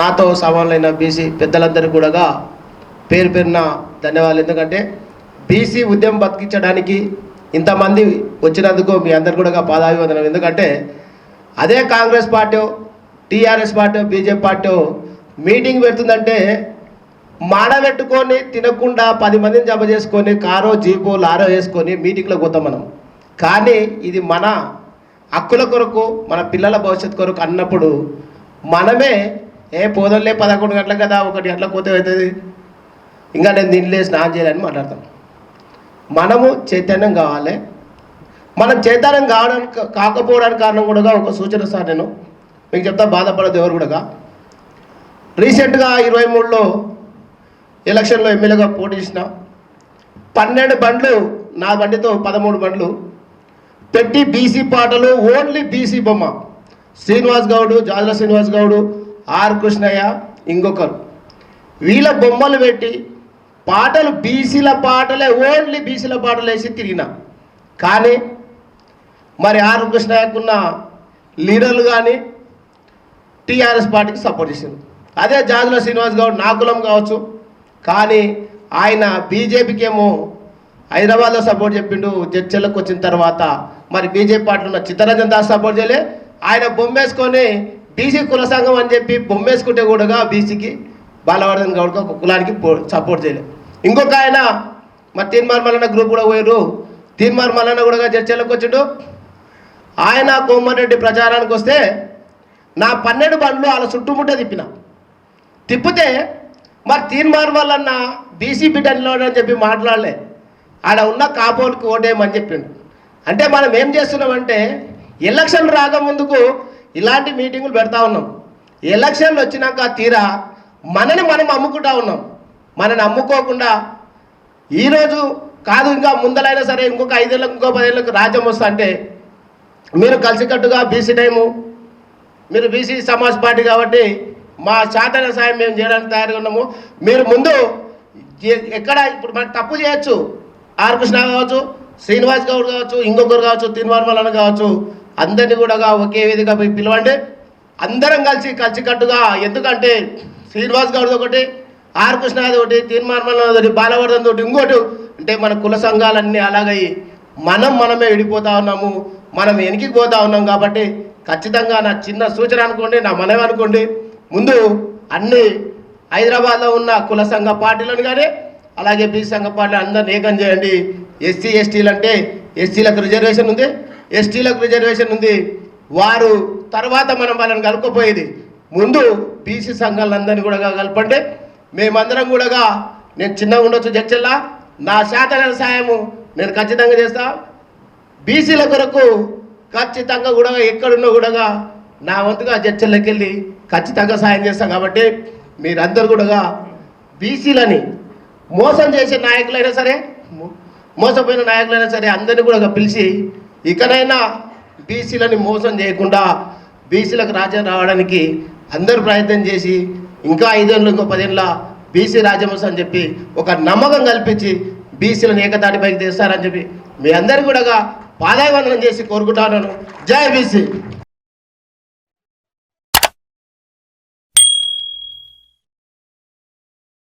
నాతో సమానులైన బీసీ పెద్దలందరూ కూడా పేరు పేరున ధన్యవాదాలు. ఎందుకంటే బీసీ ఉద్యమం బతికించడానికి ఇంతమంది వచ్చినందుకు మీ అందరు కూడా పాదాభివందనం ఎందుకంటే అదే Congress party TRS party BJP party meeting పెడుతుందంటే మాడబెట్టుకొని తినకుండా పది మందిని జమ చేసుకొని కారో జీపో లారో వేసుకొని మీటింగ్లో పోతాం మనం. కానీ ఇది మన హక్కుల కొరకు మన పిల్లల భవిష్యత్తు కొరకు అన్నప్పుడు మనమే ఏ పోదోళ్ళే పదకొండు గంటల కదా ఒకటి గంటల పోతే అవుతుంది? ఇంకా నేను దీనిలే స్నానం చేయాలని మాట్లాడతాను మనము చైతన్యం కావాలి. మనం చైతన్యం కావడానికి కాకపోవడానికి కారణం కూడా ఒక సూచన సార్ నేను. మీకు చెప్తా బాధపడదు ఎవరు కూడా. రీసెంట్గా ఇరవై మూడులో ఎలక్షన్లో ఎమ్మెల్యేగా పోటీ చేసిన పన్నెండు బండ్లు నా బండితో పదమూడు బండ్లు పెట్టి బీసీ పాటలు ఓన్లీ బీసీ బొమ్మ. శ్రీనివాస్ గౌడు జాజుల శ్రీనివాస్ గౌడు ఆర్ కృష్ణయ్య ఇంకొకరు. వీళ్ళ బొమ్మలు పెట్టి పాటలు బీసీల పాటలే ఓన్లీ బీసీల పాటలు వేసి తిరిగిన. కానీ మరి ఆర్ కృష్ణయ్యకున్న లీడర్లు కానీ టీఆర్ఎస్ పార్టీకి సపోర్ట్ చేసింది అదే జాజుల శ్రీనివాస్ గౌడ్ నాకులం కావచ్చు కానీ ఆయన బీజేపీకి ఏమో హైదరాబాద్లో సపోర్ట్ చెప్పిండు చర్చలకు వచ్చిన తర్వాత మరి బీజేపీ పార్టీలో ఉన్న చిత్తరంజన్ దాస్ సపోర్ట్ చేయలే. ఆయన బొమ్మేసుకొని బీసీ కుల సంఘం అని చెప్పి బొమ్మేసుకుంటే కూడా బీసీకి బాలవర్ధన్ గౌడ్కి ఒక కులానికి పో- సపోర్ట్ చేయలేదు ఇంకొక ఆయన మరి తీన్మార్ మల్లన్న గ్రూప్ కూడా పోయారు తీన్మార్ మల్లన్న కూడా చర్చలకు వచ్చిండు. ఆయన కోమరెడ్డి ప్రచారానికి వస్తే నా పన్నెండు బండ్లు వాళ్ళ చుట్టుముట్ట తిప్పిన. తిప్పితే మరి తీర్మార్ మల్లన్న బీసీ బిడ్డలోనని చెప్పి మాట్లాడలే. ఆడ ఉన్న కాపోనికి ఓటేయమని చెప్పిండు. అంటే మనం ఏం చేస్తున్నామంటే ఎలక్షన్ రాకముందుకు ఇలాంటి మీటింగులు పెడతా ఉన్నాం. ఎలక్షన్లు వచ్చినాక తీరా మనని మనం అమ్ముకుంటా ఉన్నాం. మనని అమ్ముకోకుండా ఈరోజు కాదు ఇంకా ముందలైనా సరే ఇంకొక ఐదేళ్ళకు ఇంకో పదేళ్ళకు రాజ్యం వస్తా అంటే మీరు కలిసికట్టుగా బీసీ టైము మీరు బీసీ సమాజ్ పార్టీ కాబట్టి మా శాతన సాయం మేము చేయడానికి తయారుగా ఉన్నాము. మీరు ముందు ఎక్కడ ఇప్పుడు మనం తప్పు చేయొచ్చు. ఆర్ కృష్ణ కావచ్చు శ్రీనివాస్ గౌడ్ కావచ్చు ఇంకొకరు కావచ్చు తిరుమల కావచ్చు అందరినీ కూడా ఒకే విధంగా పోయి పిలవండి. అందరం కలిసి కలిసికట్టుగా ఎందుకంటే శ్రీనివాస్ గౌడ్ ఒకటి ఆర్ కృష్ణాది ఒకటి తీర్మార్మల ఒకటి బాలవర్ధన్ తోటి ఇంకోటి. అంటే మన కుల సంఘాలన్నీ అలాగే మనం మనమే విడిపోతా ఉన్నాము మనం వెనక్కి పోతా ఉన్నాం కాబట్టి ఖచ్చితంగా నా చిన్న సూచన అనుకోండి నా మనవి అనుకోండి. ముందు అన్ని హైదరాబాద్లో ఉన్న కుల సంఘ పార్టీలను కానీ అలాగే బీసీ సంఘ పార్టీలు అందరిని ఏకం చేయండి. ఎస్సీ ఎస్టీలు అంటే ఎస్సీలకు రిజర్వేషన్ ఉంది. ఎస్టీలకు రిజర్వేషన్ ఉంది. వారు తర్వాత మనం వాళ్ళని కలుపుకపోయేది. ముందు బీసీ సంఘాలందరినీ కూడా కలపండి. మేమందరం కూడా నేను చిన్నగా ఉండొచ్చు చర్చల్లా. నా శాతన సాయము నేను ఖచ్చితంగా చేస్తా. బీసీల కొరకు ఖచ్చితంగా కూడా ఎక్కడున్నా కూడా నా వంతుగా చర్చల్లోకి వెళ్ళి ఖచ్చితంగా సాయం చేస్తాం. కాబట్టి మీరందరూ కూడా బీసీలని మోసం చేసే నాయకులైనా సరే మోసపోయిన నాయకులైనా సరే అందరినీ కూడా పిలిచి ఇకనైనా బీసీలని మోసం చేయకుండా బీసీలకు రాజ్యం రావడానికి అందరూ ప్రయత్నం చేసి ఇంకా ఐదేళ్ళు ఇంకో పదేళ్ళ బీసీ రాజ్యం అని చెప్పి ఒక నమ్మకం కల్పించి బీసీలను ఏకతాటిపైకి తెస్తారని చెప్పి మీ అందరు కూడా పాదాభివందనం చేసి కోరుకుంటాను జై బీసీ.